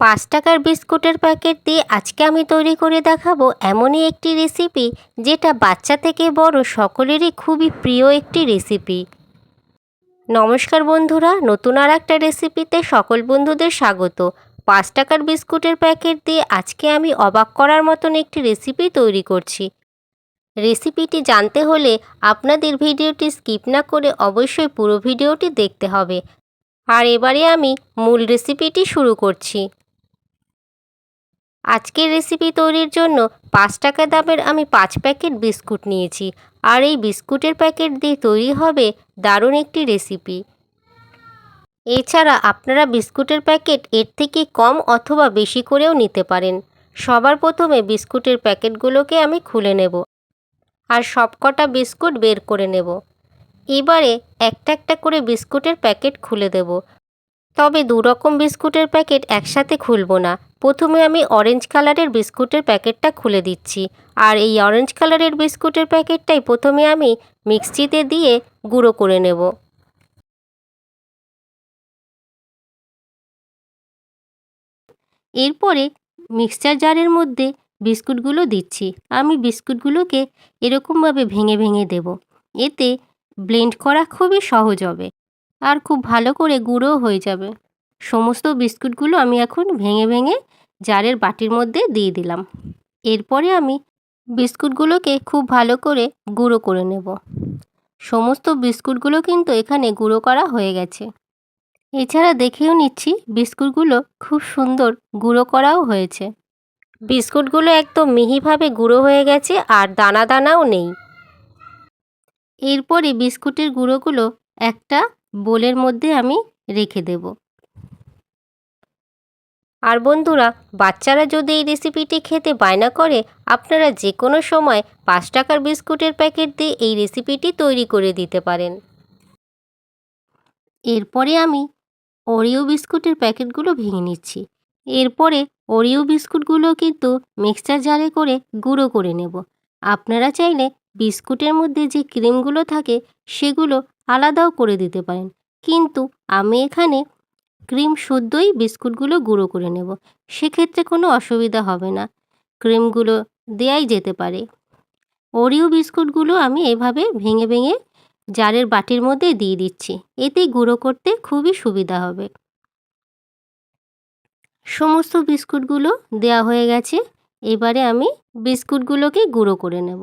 পাঁচ টাকার বিস্কুটের প্যাকেট দিয়ে আজকে আমি তৈরি করে দেখাবো এমনই একটি রেসিপি যেটা বাচ্চা থেকে বড় সকলেরই খুবই প্রিয় একটি রেসিপি। নমস্কার বন্ধুরা, নতুন আর একটা রেসিপিতে সকল বন্ধুদের স্বাগত। পাঁচ টাকার বিস্কুটের প্যাকেট দিয়ে আজকে আমি অবাক করার মতন একটি রেসিপি তৈরি করছি। রেসিপিটি জানতে হলে আপনাদের ভিডিওটি স্কিপ না করে অবশ্যই পুরো ভিডিওটি দেখতে হবে। আর এবারে আমি মূল রেসিপিটি শুরু করছি। আজকের রেসিপি তৈরির জন্য পাঁচ টাকা দামের আমি পাঁচ প্যাকেট বিস্কুট নিয়েছি। আর এই বিস্কুটের প্যাকেট দিয়ে তৈরি হবে দারুণ একটি রেসিপি এছাড়া আপনারা বিস্কুটের প্যাকেট এর থেকে কম অথবা বেশি করেও নিতে পারেন। সবার প্রথমে বিস্কুটের প্যাকেটগুলোকে আমি খুলে নেব আর সবকটা বিস্কুট বের করে নেব। এবারে একটা একটা করে বিস্কুটের প্যাকেট খুলে দেব। তবে দু রকম বিস্কুটের প্যাকেট একসাথে খুলব না। প্রথমে আমি অরেঞ্জ কালারের বিস্কুটের প্যাকেটটা খুলে দিচ্ছি। আর এই অরেঞ্জ কালারের বিস্কুটের প্যাকেটটাই প্রথমে আমি মিক্সিতে দিয়ে গুঁড়ো করে নেব। এরপরে মিক্সচার জারের মধ্যে বিস্কুটগুলো দিচ্ছি। আমি বিস্কুটগুলোকে এরকমভাবে ভেঙে ভেঙে দেব। এতে ব্লেন্ড করা খুবই সহজ হবে। আর খুব ভালো করে গুঁড়ো হয়ে যাবে। সমস্ত বিস্কুটগুলো আমি এখন ভেঙে ভেঙে জারের বাটির মধ্যে দিয়ে দিলাম। এরপরে আমি বিস্কুটগুলোকে খুব ভালো করে গুঁড়ো করে নেব। সমস্ত বিস্কুটগুলো কিন্তু এখানে গুঁড়ো করা হয়ে গেছে। এছাড়া দেখেও নিচ্ছি বিস্কুটগুলো খুব সুন্দর গুঁড়ো করাও হয়েছে। বিস্কুটগুলো একদম মিহিভাবে গুঁড়ো হয়ে গেছে আর দানা দানাও নেই। এরপরে বিস্কুটের গুঁড়োগুলো একটা বোলের মধ্যে আমি রেখে দেব। আর বন্ধুরা, বাচ্চারা যদি এই রেসিপিটি খেতে বায়না করে, আপনারা যে কোনো সময় পাঁচ টাকার বিস্কুটের প্যাকেট দিয়ে এই রেসিপিটি তৈরি করে দিতে পারেন। এরপরে আমি ওরিও বিস্কুটের প্যাকেটগুলো ভেঙে নিচ্ছি। এরপরে ওরিও বিস্কুটগুলো কিন্তু মিক্সচার জারে করে গুঁড়ো করে নেব। আপনারা চাইলে বিস্কুটের মধ্যে যে ক্রিমগুলো থাকে, সেগুলো আলাদাও করে দিতে পারেন। কিন্তু আমি এখানে ক্রিম শুদ্ধই বিস্কুটগুলো গুঁড়ো করে নেব। সেক্ষেত্রে কোনো অসুবিধা হবে না। ক্রিমগুলো দেয়াই যেতে পারে। ওরিও বিস্কুটগুলো আমি এভাবে ভেঙে ভেঙে জারের বাটির মধ্যে দিয়ে দিচ্ছি। এতে গুঁড়ো করতে খুবই সুবিধা হবে। সমস্ত বিস্কুটগুলো দেয়া হয়ে গেছে। এবারে আমি বিস্কুটগুলোকে গুঁড়ো করে নেব।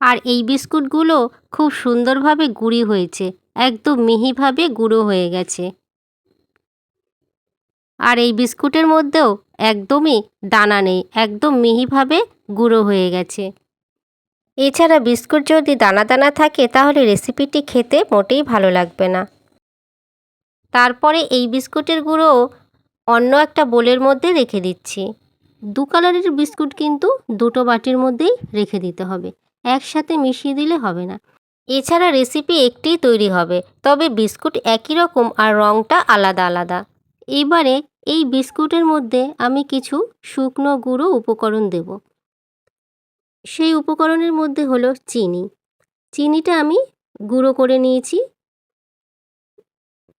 আর এই বিস্কুটগুলো খুব সুন্দরভাবে গুঁড়ি হয়েছে, একদম মিহিভাবে গুঁড়ো হয়ে গেছে। আর এই বিস্কুটের মধ্যেও একদমই দানা নেই, একদম মিহিভাবে গুঁড়ো হয়ে গেছে। এছাড়া বিস্কুট যদি দানা দানা থাকে, তাহলে রেসিপিটি খেতে মোটেই ভালো লাগবে না। তারপরে এই বিস্কুটের গুঁড়ো অন্য একটা বোলের মধ্যে রেখে দিচ্ছি। দু কালারের বিস্কুট কিন্তু দুটো বাটির মধ্যেই রেখে দিতে হবে। একসাথে মিশিয়ে দিলে হবে না। এছাড়া রেসিপি একটিই তৈরি হবে, তবে বিস্কুট একই রকম আর রঙটা আলাদা আলাদা। এবারে এই বিস্কুটের মধ্যে আমি কিছু শুকনো গুঁড়ো উপকরণ দেব। সেই উপকরণের মধ্যে হলো চিনি। চিনিটা আমি গুঁড়ো করে নিয়েছি।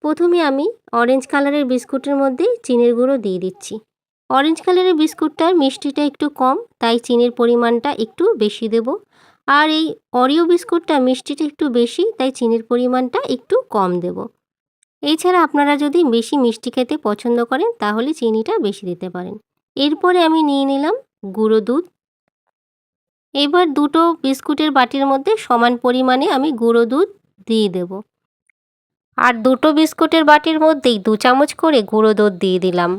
প্রথমে আমি অরেঞ্জ কালারের বিস্কুটের মধ্যে চিনির গুঁড়ো দিয়ে দিচ্ছি। অরেঞ্জ কালারের বিস্কুটটার মিষ্টিটা একটু কম, তাই চিনির পরিমাণটা একটু বেশি দেব। আর এই অরিও বিস্কুটটা মিষ্টিটা একটু বেশি, তাই চিনির পরিমাণটা একটু কম দেব। এছাড়া আপনারা যদি বেশি মিষ্টি খেতে পছন্দ করেন, তাহলে চিনিটা বেশি দিতে পারেন। এরপরে আমি নিয়ে নিলাম গুঁড়ো দুধ। এবার দুটো বিস্কুটের বাটির মধ্যে সমান পরিমাণে আমি গুঁড়ো দুধ দিয়ে দেব। আর দুটো বিস্কুটের বাটির মধ্যেই দু চামচ করে গুঁড়ো দুধ দিয়ে দিলাম।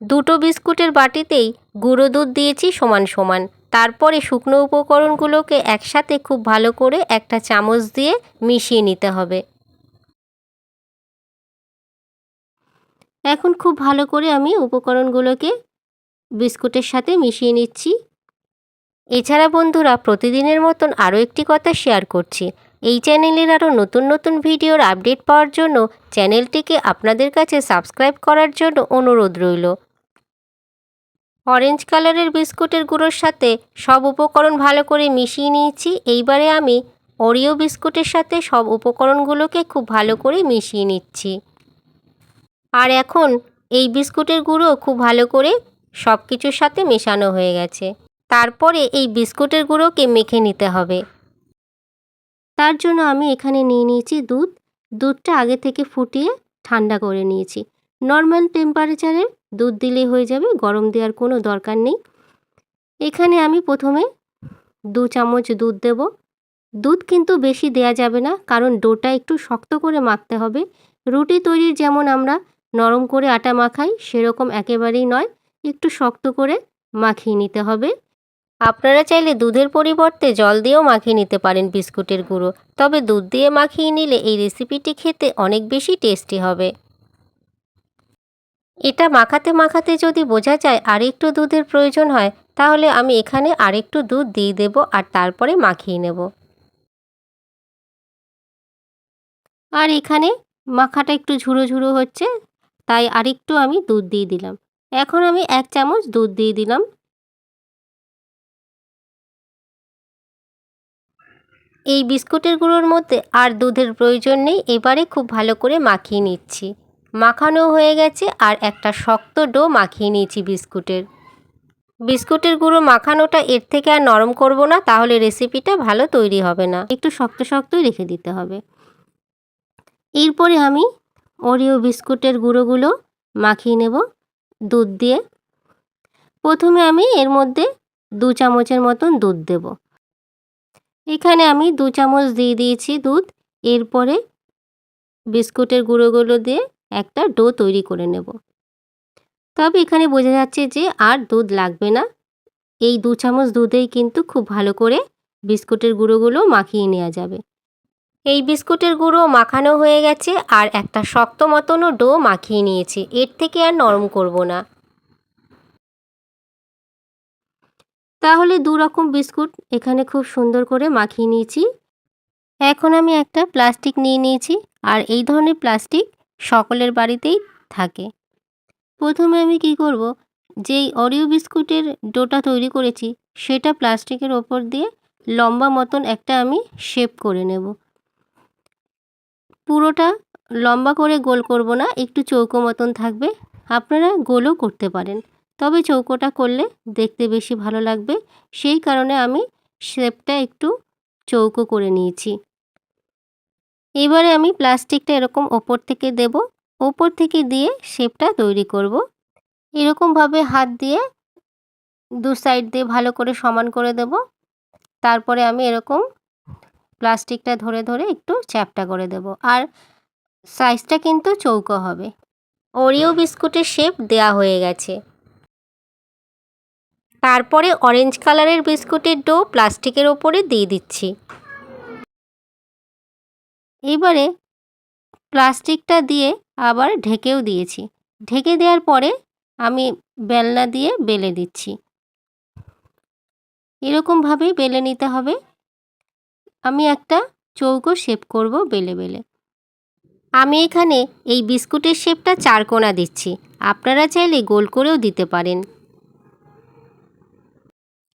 দুটো বিস্কুটের বাটিতেই গুঁড়ো দুধ দিয়েছি সমান সমান। তারপরে শুকনো উপকরণগুলোকে একসাথে খুব ভালো করে একটা চামচ দিয়ে মিশিয়ে নিতে হবে। এখন খুব ভালো করে আমি উপকরণগুলোকে বিস্কুটের সাথে মিশিয়ে নিচ্ছি। এছাড়া বন্ধুরা প্রতিদিনের মতন আরও একটি কথা শেয়ার করছি। এই চ্যানেলের আরও নতুন নতুন ভিডিওর আপডেট পাওয়ার জন্য চ্যানেলটিকে আপনাদের কাছে সাবস্ক্রাইব করার জন্য অনুরোধ রইল। অরেঞ্জ কালারের বিস্কুটের গুঁড়োর সাথে সব উপকরণ ভালো করে মিশিয়ে নিয়েছি। এইবারে আমি ওরিও বিস্কুটের সাথে সব উপকরণগুলোকে খুব ভালো করে মিশিয়ে নিচ্ছি। আর এখন এই বিস্কুটের গুঁড়ো খুব ভালো করে সব কিছুর সাথে মেশানো হয়ে গেছে। তারপরে এই বিস্কুটের গুঁড়োকে মেখে নিতে হবে। তার জন্য আমি এখানে নিয়ে নিয়েছি দুধ। দুধটা আগে থেকে ফুটিয়ে ঠান্ডা করে নিয়েছি। নর্মাল টেম্পারেচারে দুধ দিলেই হয়ে যাবে, গরম দেওয়ার কোনো দরকার নেই। এখানে আমি প্রথমে দু চামচ দুধ দেব। দুধ কিন্তু বেশি দেয়া যাবে না, কারণ ডোটা একটু শক্ত করে মাখতে হবে। রুটি তৈরির যেমন আমরা নরম করে আটা মাখাই, সেরকম একেবারেই নয়। একটু শক্ত করে মাখিয়ে নিতে হবে। আপনারা চাইলে দুধের পরিবর্তে জল দিয়েও মাখিয়ে নিতে পারেন বিস্কুটের গুঁড়ো। তবে দুধ দিয়ে মাখিয়ে নিলে এই রেসিপিটি খেতে অনেক বেশি টেস্টি হবে। এটা মাখাতে মাখাতে যদি বোঝা যায় আর একটু দুধের প্রয়োজন হয়, তাহলে আমি এখানে আরেকটু দুধ দিয়ে দেব আর তারপরে মাখিয়ে নেব। আর এখানে মাখাটা একটু ঝুড়ো ঝুড়ো হচ্ছে, তাই আরেকটু আমি দুধ দিয়ে দিলাম। এখন আমি এক চামচ দুধ দিয়ে দিলাম। এই বিস্কুটের গুঁড়োর মধ্যে আর দুধের প্রয়োজন নেই, এবারে খুব ভালো করে মাখিয়ে নিচ্ছি। মাখানো হয়ে গেছে আর একটা শক্ত ডো মাখিয়ে নিয়েছি বিস্কুটের। বিস্কুটের গুঁড়ো মাখানোটা এর থেকে আর নরম করব না, তাহলে রেসিপিটা ভালো তৈরি হবে না। একটু শক্ত শক্তই রেখে দিতে হবে। এরপরে আমি ওরিও বিস্কুটের গুঁড়োগুলো মাখিয়ে নেব দুধ দিয়ে। প্রথমে আমি এর মধ্যে দু চামচের মতন দুধ দেব। এখানে আমি দু চামচ দিয়ে দিয়েছি দুধ। এরপরে বিস্কুটের গুঁড়োগুলো দিয়ে একটা ডো তৈরি করে নেব। তবে এখানে বোঝা যাচ্ছে যে আর দুধ লাগবে না। এই দু চামচ দুধেই কিন্তু খুব ভালো করে বিস্কুটের গুঁড়োগুলো মাখিয়ে নেওয়া যাবে। এই বিস্কুটের গুঁড়ো মাখানো হয়ে গেছে আর একটা শক্ত মতনও ডো মাখিয়ে নিয়েছি। এর থেকে আর নরম করব না। তাহলে দু রকম বিস্কুট এখানে খুব সুন্দর করে মাখিয়ে নিয়েছি। এখন আমি একটা প্লাস্টিক নিয়ে নিয়েছি। আর এই ধরনের প্লাস্টিক সকলের বাড়িতেই থাকে। প্রথমে আমি কি করব? যেই অরিও বিস্কুটের ডোটা তৈরি করেছি, সেটা প্লাস্টিকের ওপর দিয়ে লম্বা মতন একটা আমি শেপ করে নেব। পুরোটা লম্বা করে গোল করব না, একটু চৌকো মতন থাকবে। আপনারা গোলও করতে পারেন। তবে চৌকোটা করলে দেখতে বেশি ভালো লাগবে। সেই কারণে আমি শেপটা একটু চৌকো করে নিয়েছি। এবারে আমি প্লাস্টিকটা এরকম ওপর থেকে দেব। ওপর থেকে দিয়ে শেপটা তৈরি করব। এরকমভাবে হাত দিয়ে দু সাইড দিয়ে ভালো করে সমান করে দেব। তারপরে আমি এরকম প্লাস্টিকটা ধরে ধরে একটু চ্যাপটা করে দেব। আর সাইজটা কিন্তু চৌকো হবে। ওরিও বিস্কুটের শেপ দেয়া হয়ে গেছে। তারপরে অরেঞ্জ কালারের বিস্কুটের ডো প্লাস্টিকের ওপরে দিয়ে দিচ্ছি। এবারে প্লাস্টিকটা দিয়ে আবার ঢেকেও দিয়েছি। ঢেকে দেওয়ার পরে আমি বেলনা দিয়ে বেলে দিচ্ছি। এরকমভাবেই বেলে নিতে হবে। আমি একটা চৌকো শেপ করব বেলে বেলে। আমি এখানে এই বিস্কুটের শেপটা চারকোনা দিচ্ছি। আপনারা চাইলে গোল করেও দিতে পারেন।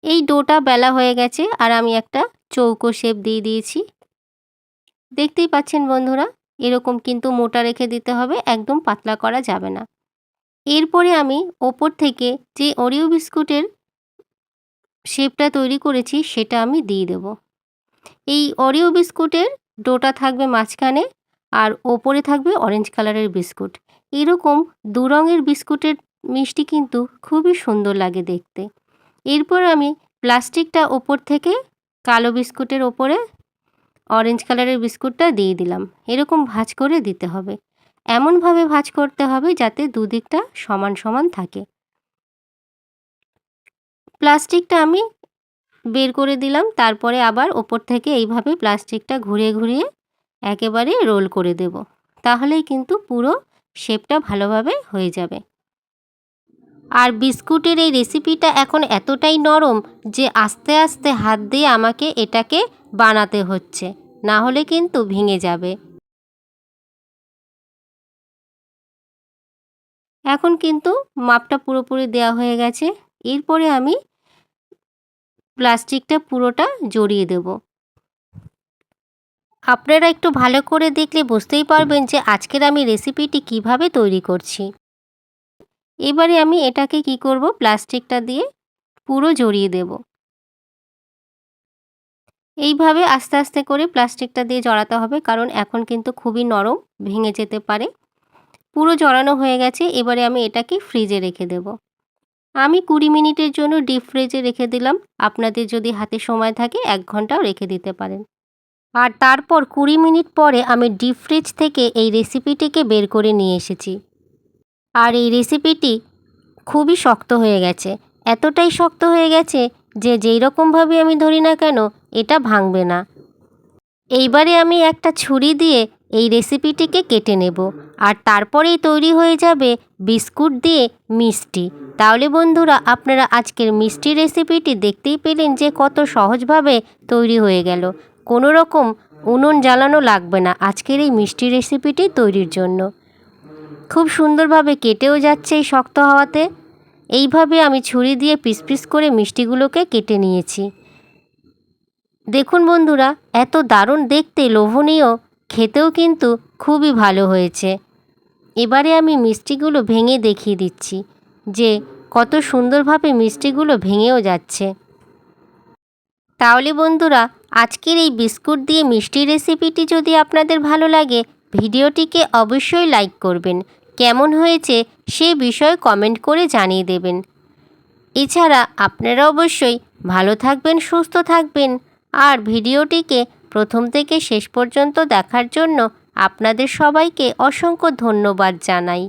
এই ডোটা বেলা হয়ে গেছে আর আমি একটা চৌকো শেপ দিয়ে দিয়েছি। দেখতেই পাচ্ছেন বন্ধুরা, এরকম কিন্তু মোটা রেখে দিতে হবে, একদম পাতলা করা যাবে না। এরপরে আমি ওপর থেকে যে ওরিও বিস্কুটের শেপটা তৈরি করেছি, সেটা আমি দিয়ে দেব। এই অরিও বিস্কুটের ডোটা থাকবে মাঝখানে আর ওপরে থাকবে অরেঞ্জ কালারের বিস্কুট। এরকম দু রঙের বিস্কুটের মিষ্টি কিন্তু খুবই সুন্দর লাগে দেখতে। এরপর আমি প্লাস্টিকটা ওপর থেকে কালো বিস্কুটের ওপরে অরেঞ্জ কালারের বিস্কুটটা দিয়ে দিলাম। এরকম ভাজ করে দিতে হবে। এমনভাবে ভাজ করতে হবে যাতে দুদিকটা সমান সমান থাকে। প্লাস্টিকটা আমি বের করে দিলাম, তারপরে আবার ওপর থেকে এইভাবে প্লাস্টিকটা ঘুরিয়ে ঘুরিয়ে একেবারে রোল করে দেব। তাহলেই কিন্তু পুরো শেপটা ভালোভাবে হয়ে যাবে। আর বিস্কুটের এই রেসিপিটা এখন এতটাই নরম যে আস্তে আস্তে হাত দিয়ে আমাকে এটাকে বানাতে হচ্ছে, না হলে কিন্তু ভেঙে যাবে। এখন কিন্তু মাপটা পুরোপুরি দেওয়া হয়ে গেছে। এরপরে আমি প্লাস্টিকটা পুরোটা জড়িয়ে দেব। আপনারা একটু ভালো করে দেখলে বুঝতেই পারবেন যে আজকের আমি রেসিপিটি কীভাবে তৈরি করছি। এবারে আমি এটাকে কি করব? প্লাস্টিকটা দিয়ে পুরো জড়িয়ে দেব। এইভাবে আস্তে আস্তে করে প্লাস্টিকটা দিয়ে জড়াতে হবে, কারণ এখন কিন্তু খুবই নরম, ভেঙে যেতে পারে। পুরো জড়ানো হয়ে গেছে, এবারে আমি এটাকে ফ্রিজে রেখে দেব। আমি কুড়ি মিনিটের জন্য ডিপ ফ্রিজে রেখে দিলাম, আপনাদের যদি হাতে সময় থাকে এক ঘন্টাও রেখে দিতে পারেন। আর তারপর কুড়ি মিনিট পরে আমি ডিপ ফ্রিজ থেকে এই রেসিপিটিকে বের করে নিয়ে এসেছি। আর এই রেসিপিটি খুবই শক্ত হয়ে গেছে। এতটাই শক্ত হয়ে গেছে যে যেই রকমভাবে আমি ধরি না কেন, এটা ভাঙবে না। এইবারে আমি একটা ছুরি দিয়ে এই রেসিপিটিকে কেটে নেব। আর তারপরেই তৈরি হয়ে যাবে বিস্কুট দিয়ে মিষ্টি। তাহলে বন্ধুরা, আপনারা আজকের মিষ্টি রেসিপিটি দেখতেই পেলেন যে কত সহজভাবে তৈরি হয়ে গেল। কোনো রকম উনুন জ্বালানো লাগবে না আজকের এই মিষ্টি রেসিপিটি তৈরির জন্য। খুব সুন্দরভাবে কেটেও যাচ্ছে এই শক্ত হওয়াতে। এইভাবে আমি ছুরি দিয়ে পিস পিস করে মিষ্টিগুলোকে কেটে নিয়েছি। দেখুন বন্ধুরা, এত দারুণ দেখতে লোভনীয়, খেতেও কিন্তু খুবই ভালো হয়েছে। এবারে আমি মিষ্টিগুলো ভেঙে দেখিয়ে দিচ্ছি যে কত সুন্দরভাবে মিষ্টিগুলো ভেঙেও যাচ্ছে। তাহলে বন্ধুরা, আজকের এই বিস্কুট দিয়ে মিষ্টি রেসিপিটি যদি আপনাদের ভালো লাগে, ভিডিওটিকে অবশ্যই লাইক করবেন। কেমন হয়েছে সে বিষয়ে কমেন্ট করে জানিয়ে দেবেন। এছাড়া আপনারা অবশ্যই ভালো থাকবেন, সুস্থ থাকবেন। আর ভিডিওটিকে প্রথম থেকে শেষ পর্যন্ত দেখার জন্য আপনাদের সবাইকে অসংখ্য ধন্যবাদ জানাই।